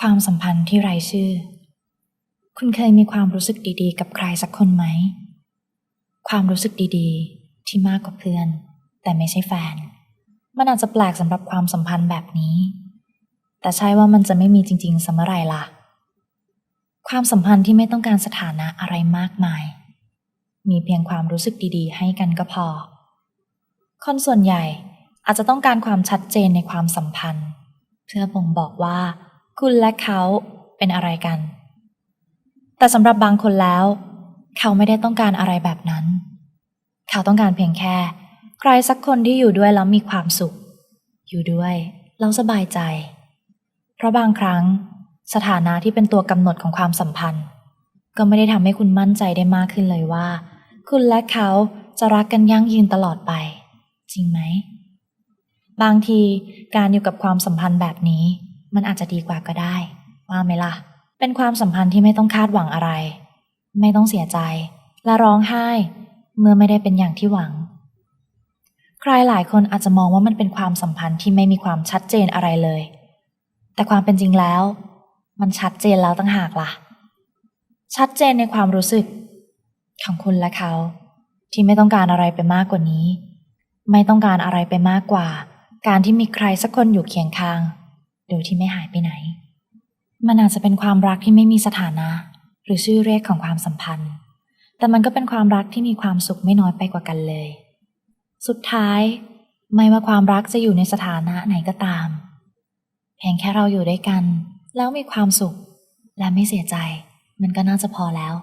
ความสัมพันธ์ที่ไร้ชื่อ คุณเคยมีความรู้สึกดีๆ กับใครสักคนไหม ความรู้สึกดีๆ ที่มากกว่าเพื่อน แต่ไม่ใช่แฟน มันอาจจะแปลกสำหรับความสัมพันธ์แบบนี้ แต่ใช่ว่ามันจะไม่มีจริงๆสมอไรล่ะ ความสัมพันธ์ที่ไม่ต้องการสถานะอะไรมากมาย มีเพียงความรู้สึกดีๆ ให้กันก็พอ คนส่วนใหญ่อาจจะต้องการความชัดเจนในความสัมพันธ์ เพื่อบ่งบอกว่า คุณและเขาเป็นอะไรกัน แต่สำหรับบางคนแล้ว เขาไม่ได้ต้องการอะไรแบบนั้น เขาต้องการเพียงแค่ ใครสักคนที่อยู่ด้วยแล้วมีความสุข อยู่ด้วยแล้วสบายใจ เพราะบางครั้งสถานะที่เป็นตัวกำหนดของความสัมพันธ์ ก็ไม่ได้ทำให้คุณมั่นใจได้มากขึ้นเลยว่า คุณและเขาจะรักกันยั่งยืนตลอดไป จริงไหม บางทีการอยู่กับความสัมพันธ์แบบนี้ มันอาจจะดีกว่าก็ได้ ว่าไหมล่ะ เป็นความสัมพันธ์ที่ไม่ต้องคาดหวังอะไร ไม่ต้องเสียใจ และร้องไห้ เมื่อไม่ได้เป็นอย่างที่หวัง ใครหลายคนอาจจะมองว่ามันเป็นความสัมพันธ์ที่ไม่มีความชัดเจนอะไรเลย แต่ความเป็นจริงแล้ว มันชัดเจนแล้วตั้งหากล่ะ ชัดเจนในความรู้สึก ของคุณและเขา ที่ไม่ต้องการอะไรไปมากกว่านี้ ไม่ต้องการอะไรไปมากกว่า การที่มีใครสักคนอยู่เคียงข้าง โดยที่ไม่หายไปไหน มันอาจจะเป็นความรักที่ไม่มีสถานะ หรือชื่อเรียกของความสัมพันธ์ แต่มันก็เป็นความรักที่มีความสุขไม่น้อยไปกว่ากันเลย สุดท้าย ไม่ว่าความรักจะอยู่ในสถานะไหนก็ตาม เพียงแค่เราอยู่ด้วยกัน แล้วมีความสุข และไม่เสียใจ มันก็น่าจะพอแล้ว